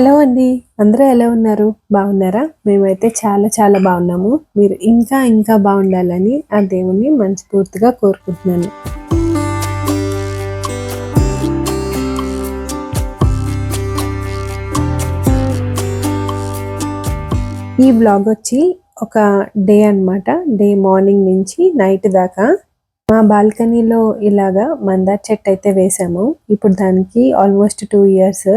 Hello అండి. అందరూ ఎలా ఉన్నారు? బాగున్నారా? మేమైతే చాలా చాలా బాగున్నాము. మీరు ఇంకా ఇంకా బాగుండాలని ఆ దేవుణ్ణి మనస్ఫూర్తిగా కోరుకుంటున్నాను. ఈ బ్లాగ్ వచ్చి ఒక డే అన్నమాట. డే మార్నింగ్ నుంచి నైట్ దాకా మా బాల్కనీలో ఇలాగా మందార్ చెట్టు అయితే వేసాము. ఇప్పుడు దానికి ఆల్మోస్ట్ టూ ఇయర్స్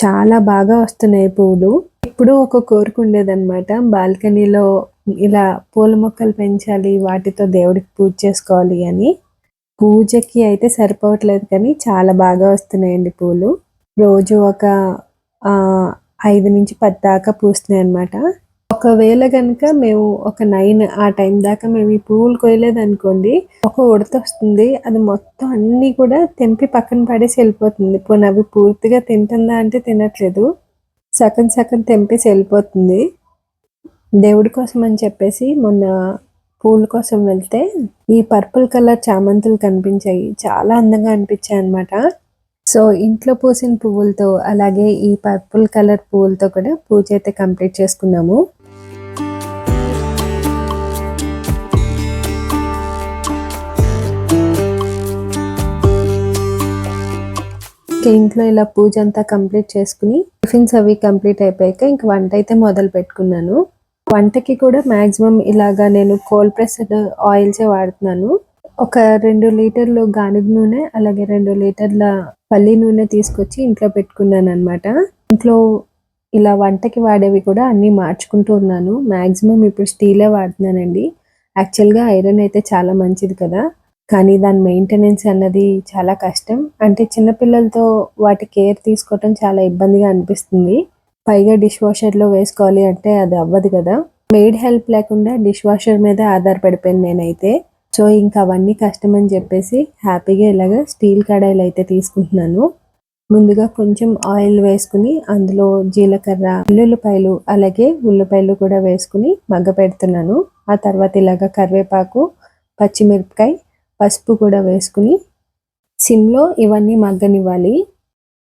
చాలా బాగా వస్తున్నాయి పువ్వులు ఇప్పుడు ఒక కోరిక ఉండేదన్నమాట. బాల్కనీలో ఇలా పూల మొక్కలు పెంచాలి వాటితో దేవుడికి పూజ చేసుకోవాలి అని. పూజకి అయితే సరిపోవట్లేదు కానీ చాలా బాగా వస్తున్నాయండి పూలు. రోజు ఒక ఐదు నుంచి పది దాకా పూస్తున్నాయి అన్నమాట ఒకవేళ కనుక మేము ఒక నైన్ ఆ టైం దాకా మేము ఈ పువ్వులు కొయ్యలేదు అనుకోండి ఒక ఉడత వస్తుంది అది మొత్తం అన్ని కూడా తెంపి పక్కన పడేసి వెళ్ళిపోతుంది. పోనీ అవి పూర్తిగా తింటుందా అంటే తినట్లేదు. సగం సగం తెంపేసి వెళ్ళిపోతుంది. దేవుడి కోసం అని చెప్పేసి మొన్న పూల కోసం వెళ్తే ఈ పర్పుల్ కలర్ చామంతులు కనిపించాయి. చాలా అందంగా అనిపించాయి అన్నమాట. సో ఇంట్లో పూసిన పువ్వులతో అలాగే ఈ పర్పుల్ కలర్ పువ్వులతో కూడా పూజ అయితే కంప్లీట్ చేసుకున్నాము. ఇంట్లో ఇలా పూజ అంతా కంప్లీట్ చేసుకుని టిఫిన్స్ అవి కంప్లీట్ అయిపోయాక ఇంక వంట అయితే మొదలు పెట్టుకున్నాను. వంటకి కూడా మ్యాక్సిమం ఇలాగా నేను కోల్డ్ ప్రెస్డ్ ఆయిల్సే వాడుతున్నాను. ఒక రెండు లీటర్లు గానుగ నూనె అలాగే రెండు లీటర్ల పల్లి నూనె తీసుకొచ్చి ఇంట్లో పెట్టుకున్నాను అనమాట ఇంట్లో ఇలా వంటకి వాడేవి కూడా అన్నీ మార్చుకుంటూ ఉన్నాను. మ్యాక్సిమం ఇప్పుడు స్టీలే వాడుతున్నానండి. యాక్చువల్గా ఐరన్ అయితే చాలా మంచిది కదా. కానీ దాని మెయింటెనెన్స్ అన్నది చాలా కష్టం. అంటే చిన్నపిల్లలతో వాటి కేర్ తీసుకోవటం చాలా ఇబ్బందిగా అనిపిస్తుంది. పైగా డిష్ వాషర్లో వేసుకోవాలి అంటే అది అవ్వదు కదా. మెయిడ్ హెల్ప్ లేకుండా డిష్ వాషర్ మీద ఆధారపడిపోయాను నేనైతే. సో ఇంకా అవన్నీ కష్టం అని చెప్పేసి హ్యాపీగా ఇలాగ స్టీల్ కడాయిలు అయితే తీసుకుంటున్నాను. ముందుగా కొంచెం ఆయిల్ వేసుకుని అందులో జీలకర్ర వెల్లుల్లిపాయలు అలాగే ఉల్లిపాయలు కూడా వేసుకుని మగ్గ పెడుతున్నాను ఆ తర్వాత ఇలాగ కరివేపాకు పచ్చిమిరపకాయ పసుపు కూడా వేసుకుని సిమ్లో ఇవన్నీ మగ్గనివ్వాలి.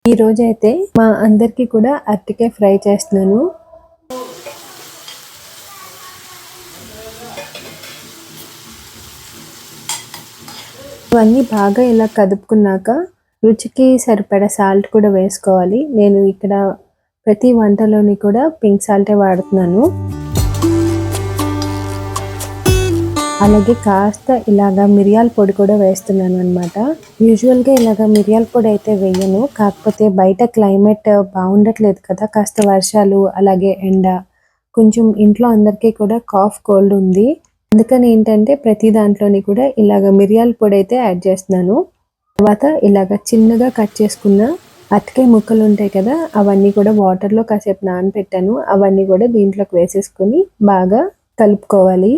ఈరోజైతే అయితే మా అందరికీ కూడా అరటికాయ ఫ్రై చేస్తున్నాను. ఇవన్నీ బాగా ఇలా కదుపుకున్నాక రుచికి సరిపడా సాల్ట్ కూడా వేసుకోవాలి. నేను ఇక్కడ ప్రతి వంటలోని కూడా పింక్ సాల్టే వాడుతున్నాను. అలాగే కాస్త ఇలాగా మిరియాల పొడి కూడా వేస్తున్నాను అనమాట యూజువల్గా ఇలాగా మిరియాల పొడి అయితే వేయను. కాకపోతే బయట క్లైమేట్ బాగుండట్లేదు కదా. కాస్త వర్షాలు అలాగే ఎండ. కొంచెం ఇంట్లో అందరికీ కూడా కాఫ్ కోల్డ్ ఉంది. అందుకని ఏంటంటే ప్రతి దాంట్లోని కూడా ఇలాగ మిరియాల పొడి అయితే యాడ్ చేస్తున్నాను. తర్వాత ఇలాగ చిన్నగా కట్ చేసుకున్న అతికే ముక్కలు ఉంటాయి కదా అవన్నీ కూడా వాటర్లో కాసేపు నానబెట్టాను అవన్నీ కూడా దీంట్లోకి వేసేసుకొని బాగా కలుపుకోవాలి.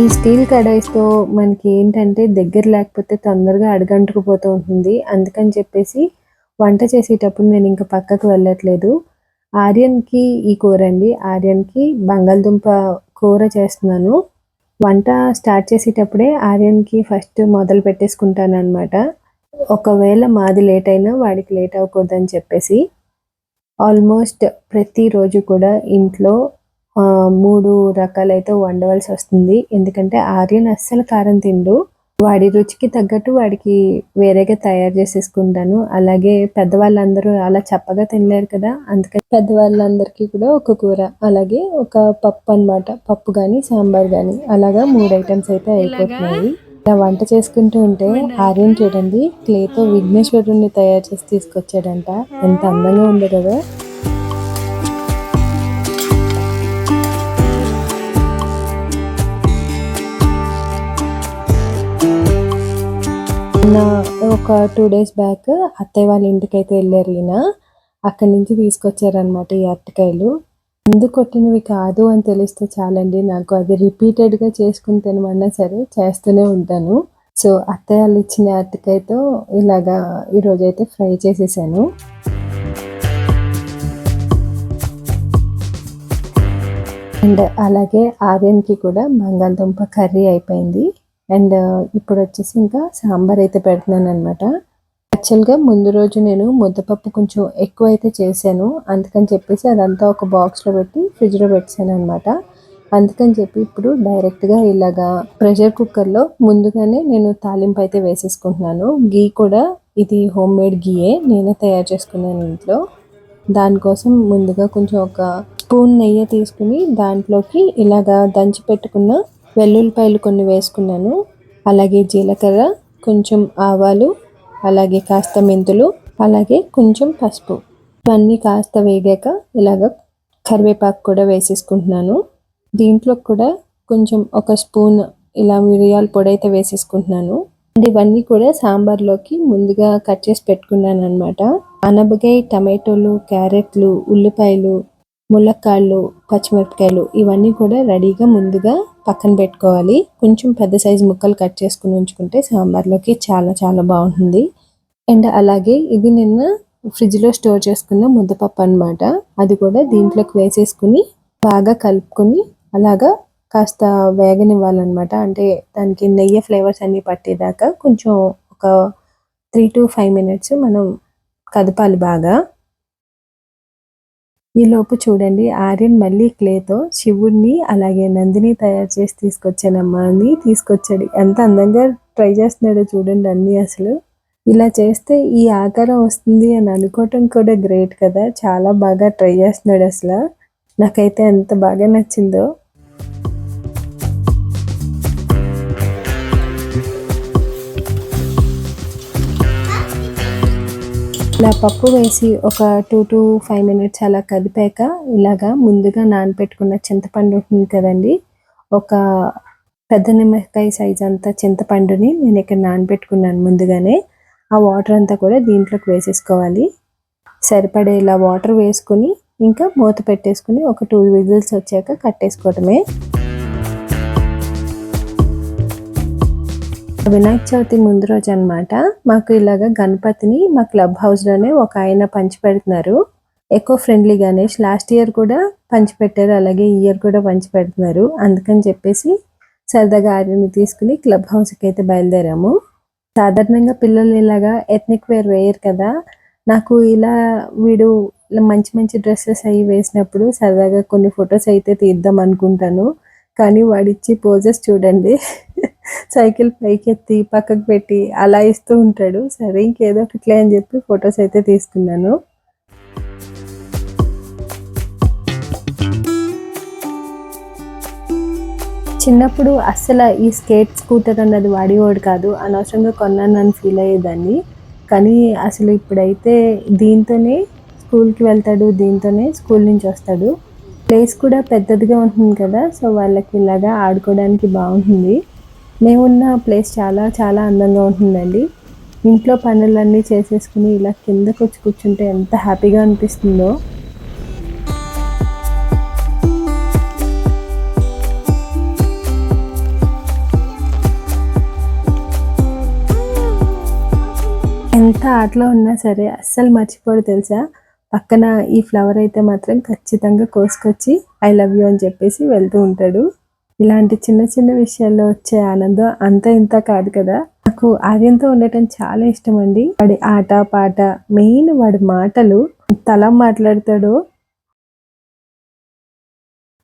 ఈ స్టీల్ కడాయిస్తో మనకి ఏంటంటే దగ్గర లేకపోతే తొందరగా అడగంటుకుపోతూ ఉంటుంది. అందుకని చెప్పేసి వంట చేసేటప్పుడు నేను ఇంకా పక్కకు వెళ్ళట్లేదు. ఆర్యన్కి ఈ కూర అండి. ఆర్యన్కి బంగాళదుంప కూర చేస్తున్నాను. వంట స్టార్ట్ చేసేటప్పుడే ఆర్యన్కి ఫస్ట్ మొదలు పెట్టేసుకుంటాను అనమాట ఒకవేళ మాది లేట్ అయినా వాడికి లేట్ అవ్వకూడదని చెప్పేసి ఆల్మోస్ట్ ప్రతిరోజు కూడా ఇంట్లో మూడు రకాలైతే వండవలసి వస్తుంది. ఎందుకంటే ఆర్యన్ అస్సలు కారం తిండు. వాడి రుచికి తగ్గట్టు వాడికి వేరేగా తయారు చేసేసుకుంటాను. అలాగే పెద్దవాళ్ళందరూ అలా చప్పగా తినలేరు కదా. అందుకని పెద్దవాళ్ళందరికీ కూడా ఒక కూర అలాగే ఒక పప్పు అన్నమాట. పప్పు కానీ సాంబార్ కానీ అలాగా మూడు ఐటమ్స్ అయితే అయిపోతున్నాయి. ఇలా వంట చేసుకుంటూ ఉంటే ఆర్యన్ చూడండి క్లేతో విఘ్నేశ్వరుణ్ణి తయారు చేసి తీసుకొచ్చాడంట. ఎంత అందంగా ఉంది కదా. నా ఒక టూ డేస్ బ్యాక్ అత్తయ్య వాళ్ళ ఇంటికి అయితే వెళ్ళారు ఈయన. అక్కడి నుంచి తీసుకొచ్చారనమాట ఈ అరటికాయలు. ముందు కొట్టినవి కాదు అని తెలిస్తే చాలండి. నాకు అది రిపీటెడ్గా చేసుకుని తినమన్నా సరే చేస్తూనే ఉంటాను. సో అత్తయ్య వాళ్ళు ఇచ్చిన అరటికాయతో ఇలాగా ఈరోజు అయితే ఫ్రై చేసేసాను. అండ్ అలాగే ఆర్యన్కి కూడా బంగాళదుంప కర్రీ అయిపోయింది. అండ్ ఇప్పుడు వచ్చేసి ఇంకా సాంబార్ అయితే పెడుతున్నాను అనమాట యాక్చువల్గా ముందు రోజు నేను ముద్దపప్పు కొంచెం ఎక్కువ అయితే చేశాను. అందుకని చెప్పేసి అదంతా ఒక బాక్స్లో పెట్టి ఫ్రిడ్జ్లో పెట్టాను అనమాట అందుకని చెప్పి ఇప్పుడు డైరెక్ట్గా ఇలాగా ప్రెషర్ కుక్కర్లో ముందుగానే నేను తాలింపు అయితే వేసేసుకుంటున్నాను. గీ కూడా ఇది హోమ్ మేడ్ గీయే. నేనే తయారు చేసుకున్నాను ఇంట్లో. దానికోసం ముందుగా కొంచెం ఒక స్పూన్ నెయ్యి తీసుకుని దాంట్లోకి ఇలాగా దంచి పెట్టుకున్న వెల్లుల్లిపాయలు కొన్ని వేసుకున్నాను. అలాగే జీలకర్ర కొంచెం ఆవాలు అలాగే కాస్త మెంతులు అలాగే కొంచెం పసుపు. ఇవన్నీ కాస్త వేగాక ఇలాగ కరివేపాకు కూడా వేసేసుకుంటున్నాను. దీంట్లో కూడా కొంచెం ఒక స్పూన్ ఇలా మిరియాల పొడి అయితే వేసేసుకుంటున్నాను. అండ్ ఇవన్నీ కూడా సాంబార్లోకి ముందుగా కట్ చేసి పెట్టుకున్నాను అనమాట అనబకాయ టమాటోలు క్యారెట్లు ఉల్లిపాయలు ములక్కాళ్ళు పచ్చిమిరపకాయలు ఇవన్నీ కూడా రెడీగా ముందుగా పక్కన పెట్టుకోవాలి. కొంచెం పెద్ద సైజు ముక్కలు కట్ చేసుకుని ఉంచుకుంటే సాంబార్లోకి చాలా చాలా బాగుంటుంది. అండ్ అలాగే ఇది నిన్న ఫ్రిడ్జ్లో స్టోర్ చేసుకున్న ముద్దపప్పు అనమాట అది కూడా దీంట్లోకి వేసేసుకుని బాగా కలుపుకొని అలాగా కాస్త వేగనివ్వాలన్నమాట. అంటే దానికి నెయ్యి ఫ్లేవర్స్ అన్నీ పట్టేదాకా కొంచెం ఒక త్రీ టు ఫైవ్ మినిట్స్ మనం కదపాలి బాగా. ఈలోపు చూడండి ఆర్యన్ మళ్ళీ క్లేతో శివుడిని అలాగే నందిని తయారు చేసి తీసుకొచ్చానమ్మా అని తీసుకొచ్చాడు. ఎంత అందంగా ట్రై చేస్తున్నాడో చూడండి అన్నీ అసలు. ఇలా చేస్తే ఈ ఆకారం వస్తుంది అని అనుకోవటం కూడా గ్రేట్ కదా. చాలా బాగా ట్రై చేస్తున్నాడు అసలు. నాకైతే ఎంత బాగా నచ్చిందో. ఇలా పప్పు వేసి ఒక టూ టు ఫైవ్ మినిట్స్ అలా కదిపాక ఇలాగా ముందుగా నానబెట్టుకున్న చింతపండు ఉంటుంది కదండి ఒక పెద్ద నిమ్మకాయ సైజ్ అంతా చింతపండుని నేను ఇక్కడ నానబెట్టుకున్నాను ముందుగానే. ఆ వాటర్ అంతా కూడా దీంట్లోకి వేసేసుకోవాలి. సరిపడే ఇలా వాటర్ వేసుకుని ఇంకా మూత పెట్టేసుకుని ఒక టూ విజిల్స్ వచ్చాక కట్టేసుకోవటమే. వినాయక చవితి ముందు రోజు అనమాట మాకు ఇలాగ గణపతిని మా క్లబ్ హౌస్లోనే ఒక ఆయన పంచి పెడుతున్నారు eco friendly Ganesh last year కూడా పంచి పెట్టారు అలాగే ఈ ఇయర్ కూడా పంచిపెడుతున్నారు. అందుకని చెప్పేసి సరదాగా ఆర్యని తీసుకుని క్లబ్ హౌస్కి అయితే బయలుదేరాము. సాధారణంగా పిల్లలు ఇలాగా ఎథ్నిక్ వేర్ వేయరు కదా. నాకు ఇలా వీడు ఇలా మంచి మంచి డ్రెస్సెస్ అవి వేసినప్పుడు సరదాగా కొన్ని ఫొటోస్ అయితే తీద్దాం అనుకుంటాను. కానీ వాడిచ్చి పోజెస్ చూడండి. సైకిల్ పైకి ఎత్తి పక్కకు పెట్టి అలా ఇస్తూ ఉంటాడు. సరే ఇంకేదో ఒకట్లే అని చెప్పి ఫొటోస్ అయితే తీసుకున్నాను. చిన్నప్పుడు అస్సలు ఈ స్కేట్ స్కూటర్ అన్నది వాడేవాడు కాదు. అనవసరంగా కొన్నాను అని ఫీల్ అయ్యేదాన్ని. కానీ అసలు ఇప్పుడైతే దీంతోనే స్కూల్కి వెళ్తాడు దీంతోనే స్కూల్ నుంచి వస్తాడు. ప్లేస్ కూడా పెద్దదిగా ఉంటుంది కదా సో వాళ్ళకి ఇలాగా ఆడుకోవడానికి బాగుంటుంది. మేమున్న ప్లేస్ చాలా చాలా అందంగా ఉంటుందండి. ఇంట్లో పనులన్నీ చేసేసుకుని ఇలా కిందకు వచ్చి కూర్చుంటే ఎంత హ్యాపీగా అనిపిస్తుందో. ఎంత ఆటలో ఉన్నా సరే అస్సలు మర్చిపోడు తెలుసా? పక్కన ఈ ఫ్లవర్ అయితే మాత్రం ఖచ్చితంగా కోసుకొచ్చి ఐ లవ్ యూ అని చెప్పేసి వెళ్తూ ఉంటాడు. ఇలాంటి చిన్న చిన్న విషయాల్లో వచ్చే ఆనందం అంత ఇంత కాదు కదా. నాకు ఆర్యంతో ఉండటం చాలా ఇష్టం అండి వాడి ఆట పాట మెయిన్ వాడి మాటలు తల మాట్లాడతాడు.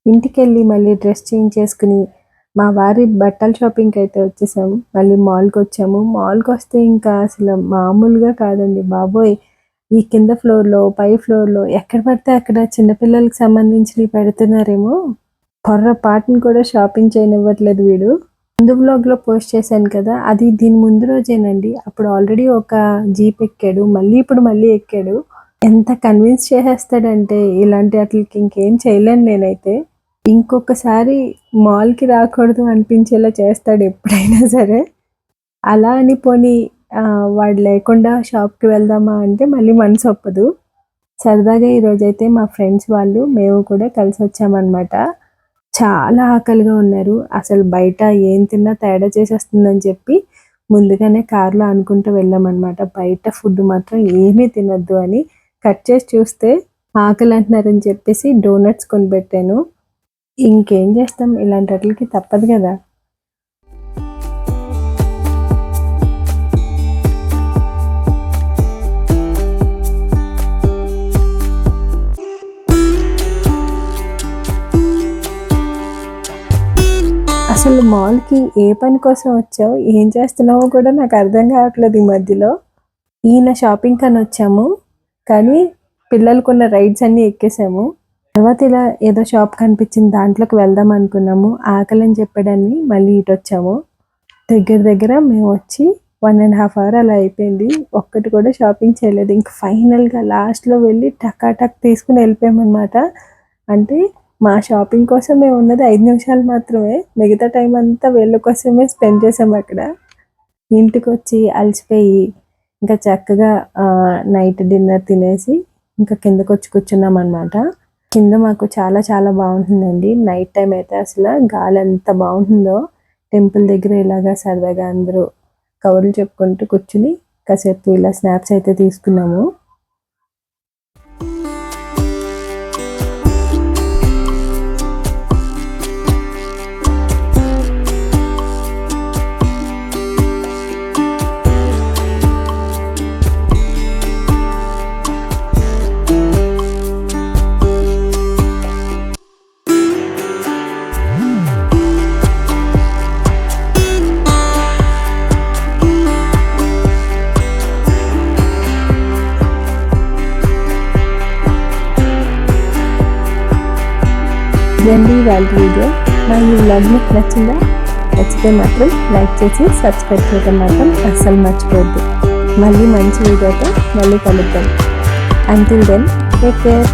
ఇంటికెళ్ళి మళ్ళీ డ్రెస్ చేంజ్ చేసుకుని మా వారి బట్టల షాపింగ్కి అయితే వచ్చేసాము. మళ్ళీ మాల్కి వచ్చాము. మాల్కి వస్తే ఇంకా అసలు మామూలుగా కాదండి బాబోయ్. ఈ కింద ఫ్లోర్లో పై ఫ్లోర్లో ఎక్కడ పడితే అక్కడ చిన్నపిల్లలకు సంబంధించినవి పెడుతున్నారేమో. పొర్రపాటుని కూడా షాపింగ్ చేయనివ్వట్లేదు వీడు. ముందు బ్లాగ్లో పోస్ట్ చేశాను కదా అది దీని ముందు రోజేనండి. అప్పుడు ఆల్రెడీ ఒక జీప్ ఎక్కాడు మళ్ళీ ఇప్పుడు మళ్ళీ ఎక్కాడు. ఎంత కన్విన్స్ చేసేస్తాడంటే ఇలాంటి వాటికి ఇంకేం చేయలేను నేనైతే. ఇంకొకసారి మాల్కి రాకూడదు అనిపించేలా చేస్తాడు ఎప్పుడైనా సరే. అలా అని పోనీ వాడు లేకుండా షాప్కి వెళ్దామా అంటే మళ్ళీ మనసు ఒప్పదు. సరదాగా ఈరోజైతే మా ఫ్రెండ్స్ వాళ్ళు మేము కూడా కలిసి వచ్చామన్నమాట చాలా ఆకలిగా ఉన్నారు. అసలు బయట ఏం తిన్నా తేడా చేసేస్తుందని చెప్పి ముందుగానే కారులో అనుకుంటూ వెళ్ళామన్నమాట. బయట ఫుడ్ మాత్రం ఏమీ తినద్దు అని కట్ చేసి చూస్తే ఆకలి అంటున్నారని చెప్పేసి డోనట్స్ కొనిపెట్టాను. ఇంకేం చేస్తాం? ఇలాంటి వాటికి తప్పదు కదా. ఇక్కడికి ఏ పని కోసం వచ్చావు? ఏం చేస్తున్నావో కూడా నాకు అర్థం కావట్లేదు ఈ మధ్యలో. ఈయన షాపింగ్ అని వచ్చాము. కానీ పిల్లలకున్న రైడ్స్ అన్నీ ఎక్కేసాము. తర్వాత ఇలా ఏదో షాప్ కనిపించింది దాంట్లోకి వెళ్దాం అనుకున్నాము. ఆకలి అని చెప్పడాన్ని మళ్ళీ ఇటు వచ్చాము. దగ్గర దగ్గర మేము వచ్చి వన్ అండ్ హాఫ్ అవర్ అలా అయిపోయింది. ఒక్కటి కూడా షాపింగ్ చేయలేదు. ఇంక ఫైనల్గా లాస్ట్లో వెళ్ళి టకాటక్ తీసుకుని వెళ్ళిపోయామన్నమాట. అంటే మా షాపింగ్ కోసం మేము ఉన్నది ఐదు నిమిషాలు మాత్రమే. మిగతా టైం అంతా వీళ్ళ కోసమే స్పెండ్ చేసాము అక్కడ. ఇంటికి వచ్చి అలసిపోయి ఇంకా చక్కగా నైట్ డిన్నర్ తినేసి ఇంకా కిందకు వచ్చి కూర్చున్నాం అనమాట కింద మాకు చాలా చాలా బాగుంటుందండి. నైట్ టైం అయితే అసలు గాలి ఎంత బాగుంటుందో. టెంపుల్ దగ్గర ఇలాగా సరదాగా అందరూ కవర్లు చెప్పుకుంటూ కూర్చుని కాసేపు ఇలా స్నాప్స్ అయితే తీసుకున్నాము. ఇదండి వాళ్ళ వీడియో మా ఈ వ్లాగ్ మీకు నచ్చిందా? నచ్చితే మాత్రం లైక్ చేసి సబ్స్క్రైబ్ చేయడం మాత్రం అస్సలు మర్చిపోవద్దు. మళ్ళీ మంచి వీడియోతో మళ్ళీ కలుద్దాం. Until then take care